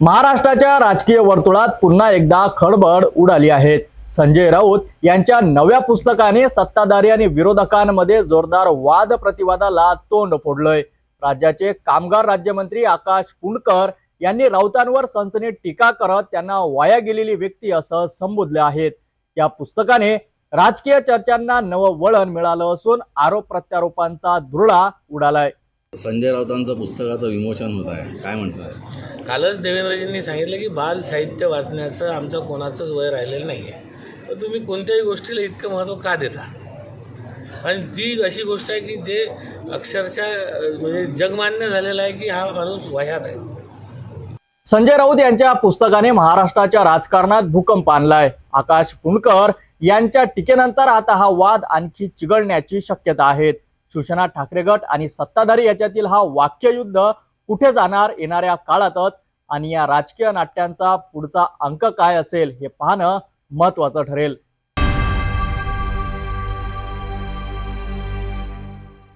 महाराष्ट्राच्या राजकीय वर्तुळात पुन्हा एकदा खळबळ उडाली आहे. संजय राऊत यांच्या नव्या पुस्तकाने सत्ताधारी आणि विरोधकांमध्ये जोरदार वाद प्रतिवादाला तोंड फोडलंय. राज्याचे कामगार राज्यमंत्री आकाश पुणकर यांनी राऊतांवर सनसनीत टीका करत त्यांना वाया गेलेली व्यक्ती असं संबोधले आहेत या पुस्तकाने राजकीय चर्चांना नवं वळण मिळालं असून आरोप प्रत्यारोपांचा धुरळा उडालाय. संजय राऊतांचं पुस्तकाचं विमोचन होत आहे. काय म्हणतात? कालच देवेंद्रजींनी सांगितलं की बाल साहित्य वाचण्याचं आमचं कोणाचंच वय राहिलेलं नाही आहे तर तुम्ही कोणत्याही गोष्टीला इतकं महत्त्व का देता? आणि ती अशी गोष्ट आहे की जे अक्षरशः म्हणजे जगमान्य झालेलं आहे की हा माणूस वयात आहे. संजय राऊत यांच्या पुस्तकाने महाराष्ट्राच्या राजकारणात भूकंप आणलाय. आकाश पुणकर यांच्या टीकेनंतर आता हा वाद आणखी चिघळण्याची शक्यता आहे. शिवसेना ठाकरे गट आणि सत्ताधारी याच्यातील हा वाक्ययुद्ध कुठे जाणार येणाऱ्या काळातच? आणि या राजकीय नाट्यांचा पुढचा अंक काय असेल हे पाहणं महत्वाचं ठरेल.